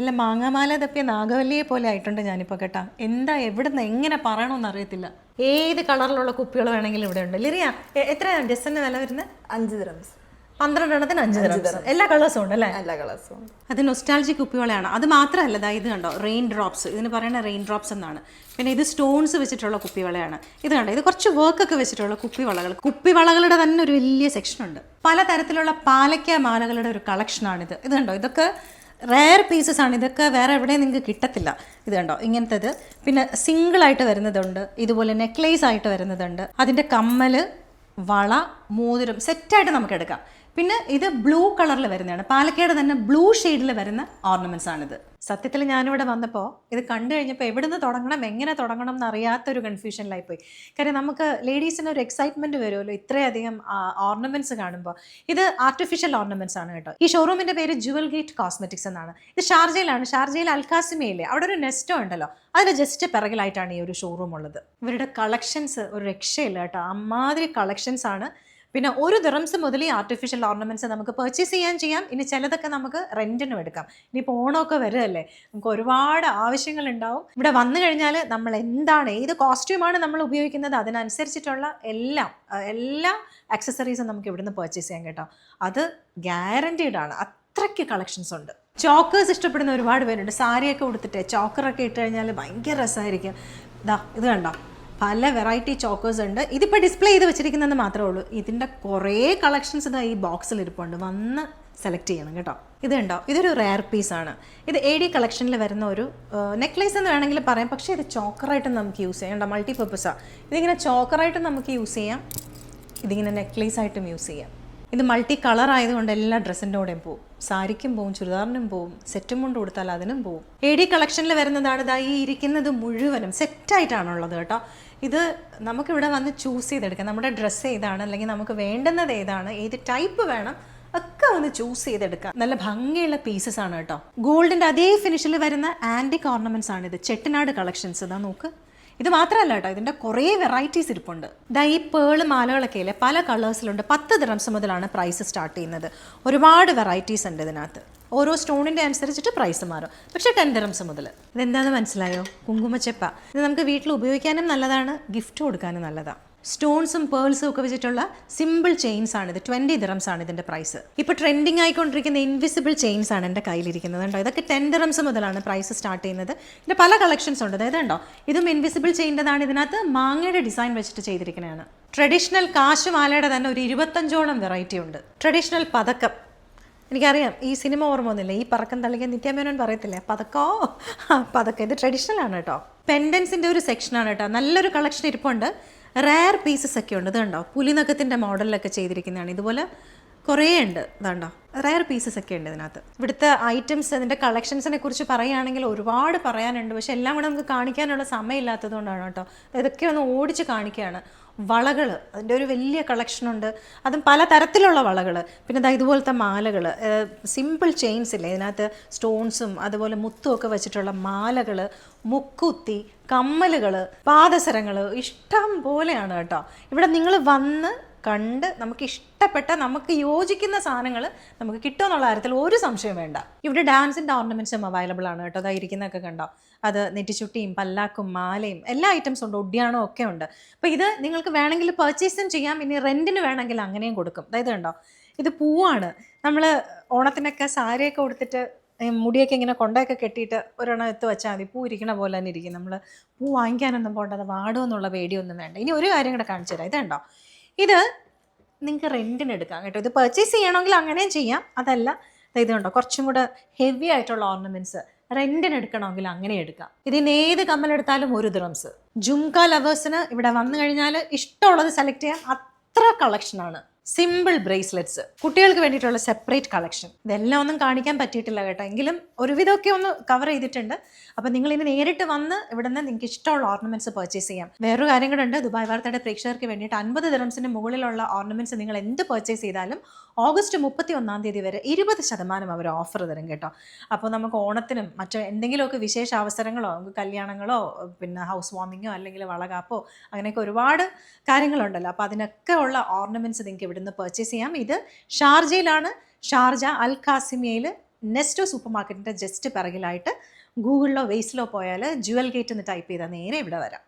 ഇല്ല മാങ്ങാമാല തപ്പിയ നാഗവല്ലിയെ പോലെ ആയിട്ടുണ്ട് ഞാനിപ്പോൾ കേട്ടാ. എന്താ എവിടുന്ന് എങ്ങനെ പറയണമെന്ന് അറിയത്തില്ല. ഏത് കളറിലുള്ള കുപ്പികൾ വേണമെങ്കിലും ഇവിടെ ഉണ്ട്. ലിറിയ എത്രയാണ് ഡ്രസ്സിന്റെ വില വരുന്നത്? അഞ്ച് ദിറംസ് പന്ത്രണ്ടെണ്ണത്തിന് അഞ്ച് ദ്രംസ് എല്ലാ കളേഴ്സും ഉണ്ട് അല്ലേ? എല്ലാ കളേഴ്സും അത് നൊസ്റ്റാൾജി കുപ്പികളാണ് അത് മാത്രമല്ല ദാ ഇത് കണ്ടോ റെയിൻ ഡ്രോപ്സ് ഇതിന് പറയുന്ന റെയിൻ ഡ്രോപ്സ് എന്നാണ്. പിന്നെ ഇത് സ്റ്റോൺസ് വെച്ചിട്ടുള്ള കുപ്പിവളയാണ്. ഇത് കണ്ടോ ഇത് കുറച്ച് വർക്കൊക്കെ വെച്ചിട്ടുള്ള കുപ്പിവളകൾ. കുപ്പിവളകളുടെ തന്നെ ഒരു വലിയ സെക്ഷൻ ഉണ്ട്. പല തരത്തിലുള്ള പാലക്ക മാലകളുടെ ഒരു കളക്ഷനാണിത് ഇത് കണ്ടോ ഇതൊക്കെ റയർ പീസസ് ആണ്. ഇതൊക്കെ വേറെ എവിടെയും നിങ്ങൾക്ക് കിട്ടത്തില്ല. ഇത് കണ്ടോ? ഇങ്ങനത്തേത്. പിന്നെ സിംഗിൾ ആയിട്ട് വരുന്നതുണ്ട്. ഇതുപോലെ നെക്ലേസ് ആയിട്ട് വരുന്നതുണ്ട്. അതിന്റെ കമ്മൽ വള മോതിരം സെറ്റായിട്ട് നമുക്ക് എടുക്കാം. പിന്നെ ഇത് ബ്ലൂ കളറിൽ വരുന്നതാണ്. പാലക്കാട് തന്നെ ബ്ലൂ ഷെയ്ഡിൽ വരുന്ന ഓർണമെന്റ്സ് ആണിത്. സത്യത്തിൽ ഞാനിവിടെ വന്നപ്പോൾ ഇത് കണ്ടു കഴിഞ്ഞപ്പോൾ എവിടുന്ന് തുടങ്ങണം എങ്ങനെ തുടങ്ങണം എന്ന് അറിയാത്തൊരു കൺഫ്യൂഷനിലായി പോയി. കാര്യം നമുക്ക് ലേഡീസിന് ഒരു എക്സൈറ്റ്മെന്റ് വരുമല്ലോ ഇത്രയധികം ഓർണമെന്റ്സ് കാണുമ്പോൾ ഇത് ആർട്ടിഫിഷ്യൽ ഓർണമെന്റ്സ് ആണ് കേട്ടോ. ഈ ഷോറൂമിന്റെ പേര് ജുവൽ ഗേറ്റ് കോസ്മെറ്റിക്സ് എന്നാണ്. ഇത് ഷാർജയിലാണ്. ഷാർജയിൽ അൽക്കാസിമയില്ലേ? അവിടെ ഒരു നെസ്റ്റോ ഉണ്ടല്ലോ. അതിന് ജസ്റ്റ് പിറകിലായിട്ടാണ് ഈ ഒരു ഷോറൂം ഉള്ളത്. ഇവരുടെ കളക്ഷൻസ് ഒരു രക്ഷയില്ല കേട്ടോ. അമ്മാതിരി കളക്ഷൻസ് ആണ് പിന്നെ ഒരു ദിറംസ് മുതൽ ഈ ആർട്ടിഫിഷ്യൽ ഓർണമെന്റ്സ് നമുക്ക് പർച്ചേസ് ചെയ്യാൻ ചെയ്യാം. ഇനി ചിലതൊക്കെ നമുക്ക് റെന്റിനും എടുക്കാം. ഇനിയിപ്പോൾ ഓണമൊക്കെ വരുമല്ലേ നമുക്ക് ഒരുപാട് ആവശ്യങ്ങൾ ഉണ്ടാവും ഇവിടെ വന്നു കഴിഞ്ഞാൽ നമ്മൾ എന്താണ് ഏത് കോസ്റ്റ്യൂമാണ് നമ്മൾ ഉപയോഗിക്കുന്നത് അതിനനുസരിച്ചിട്ടുള്ള എല്ലാം എല്ലാ ആക്സസറീസും നമുക്ക് ഇവിടുന്ന് പർച്ചേസ് ചെയ്യാൻ കേട്ടോ. അത് ഗ്യാരന്റീഡ് ആണ്. അത്രയ്ക്ക് കളക്ഷൻസ് ഉണ്ട്. ചോക്കേഴ്സ് ഇഷ്ടപ്പെടുന്ന ഒരുപാട് പേരുണ്ട്. സാരിയൊക്കെ ഉടുത്തിട്ട് ചോക്കറൊക്കെ ഇട്ട് കഴിഞ്ഞാൽ ഭയങ്കര രസമായിരിക്കും. ഇതാ ഇത് കണ്ടോ? പല വെറൈറ്റി ചോക്കേഴ്സ് ഉണ്ട്. ഇതിപ്പോൾ ഡിസ്പ്ലേ ചെയ്ത് വെച്ചിരിക്കുന്നതെന്ന് മാത്രമേ ഉള്ളൂ. ഇതിന്റെ കുറേ കളക്ഷൻസ് ഇതാ ഈ ബോക്സിൽ ഇരിപ്പുണ്ട്. വന്ന് സെലക്ട് ചെയ്യണം കേട്ടോ. ഇത് കണ്ടോ? ഇതൊരു റെയർ പീസാണ് ഇത് എ ഡി കളക്ഷനിൽ വരുന്ന ഒരു നെക്ലേസ് എന്ന് വേണമെങ്കിൽ പറയാം. പക്ഷേ ഇത് ചോക്കറായിട്ട് നമുക്ക് യൂസ് ചെയ്യാം. മൾട്ടി പർപ്പസാണ് ഇതിങ്ങനെ ചോക്കറായിട്ട് നമുക്ക് യൂസ് ചെയ്യാം. ഇതിങ്ങനെ നെക്ലേസ് ആയിട്ടും യൂസ് ചെയ്യാം. ഇത് മൾട്ടി കളർ ആയതുകൊണ്ട് എല്ലാ ഡ്രസ്സിന്റെ കൂടെയും പോവും. സാരിക്കും പോവും ചുരിദാറിനും പോവും സെറ്റും കൊണ്ട് കൊടുത്താൽ അതിനും പോവും. എ ഡി കളക്ഷനിൽ വരുന്നതാണ് ഇതാ ഈ ഇരിക്കുന്നത് മുഴുവനും സെറ്റായിട്ടാണുള്ളത് കേട്ടോ. ഇത് നമുക്കിവിടെ വന്ന് ചൂസ് ചെയ്തെടുക്കാം. നമ്മുടെ ഡ്രസ്സ് ഏതാണ് അല്ലെങ്കിൽ നമുക്ക് വേണ്ടുന്നത് ഏതാണ് ഏത് ടൈപ്പ് വേണം ഒക്കെ ഒന്ന് ചൂസ് ചെയ്തെടുക്കാം. നല്ല ഭംഗിയുള്ള പീസസ് ആണ് കേട്ടോ. ഗോൾഡിന്റെ അതേ ഫിനിഷിൽ വരുന്ന ആന്റിക് ഓർണമെന്റ്സ് ആണ് ഇത്. ചെട്ടിനാട് കളക്ഷൻസ് ഇതാ നോക്ക്. ഇത് മാത്രമല്ല കേട്ടോ ഇതിന്റെ കുറേ വെറൈറ്റീസ് ഇരിപ്പുണ്ട്. ദാ ഈ പേൾ മാലകളൊക്കെ ഇല്ലേ പല കളേഴ്സിലുണ്ട് പത്ത് ദിറംസ് മുതലാണ് പ്രൈസ് സ്റ്റാർട്ട് ചെയ്യുന്നത്. ഒരുപാട് വെറൈറ്റീസ് ഉണ്ട് ഇതിനകത്ത്. ഓരോ സ്റ്റോണിന്റെ അനുസരിച്ചിട്ട് പ്രൈസ് മാറും. പക്ഷേ ടെൻ ദിറംസ് മുതൽ. ഇതെന്താണെന്ന് മനസ്സിലായോ? കുങ്കുമച്ചെപ്പ. ഇത് നമുക്ക് വീട്ടിൽ ഉപയോഗിക്കാനും നല്ലതാണ് ഗിഫ്റ്റ് കൊടുക്കാനും നല്ലതാണ് സ്റ്റോൺസും പേൾസും ഒക്കെ വെച്ചിട്ടുള്ള സിമ്പിൾ ചെയിൻസ് ആണ് ഇത്. ട്വന്റി ദിറംസ് ആണ് ഇതിന്റെ പ്രൈസ്. ഇപ്പോൾ ട്രെൻഡിങ് ആയിക്കൊണ്ടിരിക്കുന്ന ഇൻവിസിബിൾ ചെയിൻസ് ആണ് എന്റെ കയ്യിലിരിക്കുന്നത് കണ്ടോ? ഇതൊക്കെ ടെൻ ദിറംസ് മുതലാണ് പ്രൈസ് സ്റ്റാർട്ട് ചെയ്യുന്നത്. ഇതിന്റെ പല കളക്ഷൻസ് ഉണ്ട്. അതായത് കണ്ടോ? ഇതും ഇൻവിസിബിൾ ചെയിന്റെതാണ്. ഇതിനകത്ത് മാങ്ങയുടെ ഡിസൈൻ വെച്ചിട്ട് ചെയ്തിരിക്കുന്നതാണ് ട്രഡീഷണൽ കാശുമാലയുടെ തന്നെ ഒരു ഇരുപത്തഞ്ചോളം വെറൈറ്റി ഉണ്ട്. ട്രഡീഷണൽ പതക്കം. എനിക്കറിയാം ഈ സിനിമ ഓർമ്മ ഒന്നുമില്ല ഈ പറക്കം തള്ളിക്കാൻ നിത്യാമേനോൻ പറയത്തില്ലേ? പതക്കോ? പതക്കം. ഇത് ട്രഡീഷണൽ ആണ് കേട്ടോ. പെൻഡൻസിന്റെ ഒരു സെക്ഷനാണ് കേട്ടോ. നല്ലൊരു കളക്ഷൻ ഇരിപ്പുണ്ട്. റയർ പീസസ് ഒക്കെ ഉണ്ട്. ഇത് കണ്ടോ പുലിനഖത്തിന്റെ മോഡലിലൊക്കെ ചെയ്തിരിക്കുന്നതാണ്. ഇതുപോലെ കുറേ ഉണ്ട് ഇതാണ്ടോ റയർ പീസസ് ഒക്കെ ഉണ്ട് ഇതിനകത്ത്. ഇവിടുത്തെ ഐറ്റംസ് അതിന്റെ കളക്ഷൻസിനെ കുറിച്ച് പറയുകയാണെങ്കിൽ ഒരുപാട് പറയാനുണ്ട്. പക്ഷെ എല്ലാം കൂടെ നമുക്ക് കാണിക്കാനുള്ള സമയമില്ലാത്തത് കൊണ്ടാണ് കേട്ടോ. ഇതൊക്കെ ഒന്ന് ഓടിച്ച് കാണിക്കുകയാണ്. വളകൾ അതിന്റെ ഒരു വലിയ കളക്ഷനുണ്ട് അതും പല തരത്തിലുള്ള വളകൾ പിന്നെ ദാ ഇതുപോലത്തെ മാലകൾ സിമ്പിൾ ചെയിൻസ് ഇല്ലേ ഇതിനകത്ത്? സ്റ്റോൺസും അതുപോലെ മുത്തും ഒക്കെ വെച്ചിട്ടുള്ള മാലകൾ മുക്കുത്തി കമ്മലുകൾ പാദസരങ്ങൾ ഇഷ്ടം പോലെയാണ് കേട്ടോ. ഇവിടെ നിങ്ങൾ വന്ന് കണ്ട് നമുക്ക് ഇഷ്ടപ്പെട്ട നമുക്ക് യോജിക്കുന്ന സാധനങ്ങൾ നമുക്ക് കിട്ടുമെന്നുള്ള കാര്യത്തിൽ ഒരു സംശയം വേണ്ട. ഇവിടെ ഡാൻസിന്റെ ഓർണമെന്റ്സും അവൈലബിൾ ആണ് കേട്ടോ. അതാ ഇരിക്കുന്നതൊക്കെ കണ്ടോ? അത് നെറ്റിച്ചുട്ടിയും പല്ലാക്കും മാലയും എല്ലാ ഐറ്റംസും ഉണ്ട്. ഒഡിയാണോ ഒക്കെ ഉണ്ട്. അപ്പോൾ ഇത് നിങ്ങൾക്ക് വേണമെങ്കിൽ പർച്ചേസും ചെയ്യാം. ഇനി റെന്റിന് വേണമെങ്കിൽ അങ്ങനെയും കൊടുക്കും. അതായത് കണ്ടോ? ഇത് പൂവാണ്. നമ്മൾ ഓണത്തിനൊക്കെ സാരിയൊക്കെ കൊടുത്തിട്ട് മുടിയൊക്കെ ഇങ്ങനെ കൊണ്ടൊക്കെ കെട്ടിയിട്ട് ഒരെണ്ണം എത്തു വെച്ചാൽ മതി. പൂ ഇരിക്കണ പോലെ തന്നെ ഇരിക്കും. നമ്മൾ പൂ വാങ്ങിക്കാനൊന്നും പോകണ്ട. അത് വാടുമെന്നുള്ള പേടിയൊന്നും വേണ്ട. ഇനി ഒരു കാര്യം കൂടെ കാണിച്ചു തരാം. ഇതുണ്ടോ ഇത് നിങ്ങൾക്ക് റെന്റിന് എടുക്കാം കേട്ടോ. ഇത് പർച്ചേസ് ചെയ്യണമെങ്കിൽ അങ്ങനെയും ചെയ്യാം. അതല്ല ഇത് കണ്ടോ കുറച്ചും കൂടെ ഹെവി ആയിട്ടുള്ള ഓർണമെന്റ്സ് റെന്റിന് എടുക്കണമെങ്കിൽ അങ്ങനെ എടുക്കാം. ഇതിന് ഏത് കമ്മലെടുത്താലും ഒരു ദ്രംസ് ജുംക ലവേഴ്സിന് ഇവിടെ വന്നു കഴിഞ്ഞാൽ ഇഷ്ടമുള്ളത് സെലക്ട് ചെയ്യാം അത്ര കളക്ഷനാണ് സിമ്പിൾ ബ്രേസ്ലെറ്റ്സ് കുട്ടികൾക്ക് വേണ്ടിയിട്ടുള്ള സെപ്പറേറ്റ് കളക്ഷൻ ഇതെല്ലാം ഒന്നും കാണിക്കാൻ പറ്റിയിട്ടില്ല കേട്ടോ. എങ്കിലും ഒരുവിധമൊക്കെ ഒന്ന് കവർ ചെയ്തിട്ടുണ്ട്. അപ്പോൾ നിങ്ങൾ ഇനി നേരിട്ട് വന്ന് ഇവിടുന്ന് നിങ്ങൾക്ക് ഇഷ്ടമുള്ള ഓർണമെന്റ്സ് പർച്ചേസ് ചെയ്യാം. വേറൊരു കാര്യം കൂടെ ഉണ്ട്. ദുബായ് വാർത്തയുടെ പ്രേക്ഷകർക്ക് വേണ്ടിയിട്ട് അൻപത് ദിറംസിന് മുകളിലുള്ള ഓർണമെന്റ്സ് നിങ്ങൾ എന്ത് പർച്ചേസ് ചെയ്താലും ഓഗസ്റ്റ് മുപ്പത്തി ഒന്നാം തീയതി വരെ ഇരുപത് ശതമാനം അവർ ഓഫർ തരും കേട്ടോ. അപ്പോൾ നമുക്ക് ഓണത്തിനും മറ്റു എന്തെങ്കിലുമൊക്കെ വിശേഷ അവസരങ്ങളോ നമുക്ക് കല്യാണങ്ങളോ പിന്നെ ഹൗസ് വാമിങ്ങോ അല്ലെങ്കിൽ വളകാപ്പോ അങ്ങനെയൊക്കെ ഒരുപാട് കാര്യങ്ങളുണ്ടല്ലോ. അപ്പോൾ അതിനൊക്കെ ഉള്ള ഓർണമെന്റ്സ് നിങ്ങൾക്ക് ഇവിടുന്ന് പർച്ചേസ് ചെയ്യാം. ഇത് ഷാർജയിലാണ്. ഷാർജ അൽ കാസിമിയയിൽ നെസ്റ്റോ സൂപ്പർ മാർക്കറ്റിന്റെ ജസ്റ്റ് പിറകിലായിട്ട് ഗൂഗിളിലോ വെയ്സിലോ പോയാൽ ജുവൽ ഗേറ്റ് എന്ന് ടൈപ്പ് ചെയ്താൽ നേരെ ഇവിടെ വരാം.